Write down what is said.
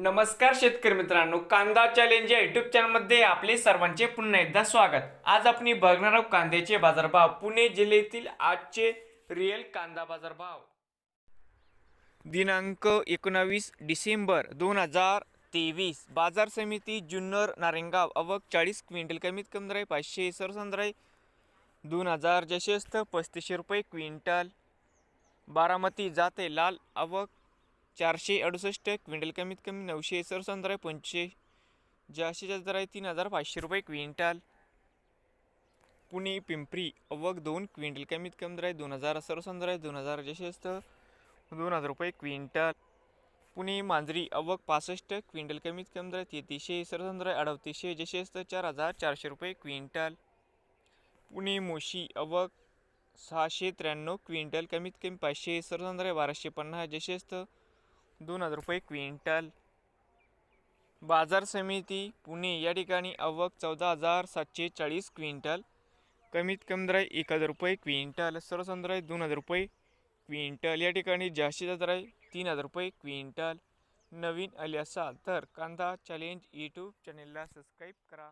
नमस्कार शेतकरी मित्रांनो कांदा चॅलेंज या युट्यूब चॅनलमध्ये आपले सर्वांचे पुन्हा एकदा स्वागत. आज आपण बघणार आहोत कांद्याचे बाजारभाव. पुणे जिल्ह्यातील आजचे रिअल कांदा बाजारभाव. दिनांक एकोणावीस डिसेंबर दोन हजार तेवीस. बाजार समिती जुन्नर नारेंगाव अवक चाळीस क्विंटल कमीत कमी दर पाचशे सरसंद्र दोन हजार जशेस्त पस्तीसशे रुपये क्विंटल. बारामती जाते लाल अवक चारशे अडुसष्ट क्विंटल कमीत कमी नऊशे सरसंद्र आहे पंचशे जास्तीत जास्त दर आहे तीन हजार पाचशे रुपये क्विंटल. पुणे पिंपरी अवक दोन क्विंटल कमीत कमी दर आहे दोन हजार सरसंद्र आहे दोन हजार जशेस्त दोन हजार रुपये क्विंटल. पुणे मांजरी अवक पासष्ट क्विंटल कमीत कमी दर आहे तेहतीसशे सरसंद्र आहे अडतीसशे असतं चार हजार चारशे रुपये क्विंटल. पुणे मोशी अवक सहाशे त्र्याण्णव क्विंटल कमीत कमी पाचशे सरसंद्र आहे बाराशे पन्नास जशेस्त दोन हजार रुपये क्विंटल. बाजार समिती पुणे या ठिकाणी आवक चौदा हजार सातशे चाळीस क्विंटल. कमीत कमी दर आहे एक हजार रुपये क्विंटल. सरसंद्र आहे दोन हजार रुपये क्विंटल. या ठिकाणी जास्तीत दर आहे तीन हजार रुपये क्विंटल. नवीन आले असाल तर कांदा चॅलेंज यूट्यूब चॅनेलला सबस्क्राईब करा.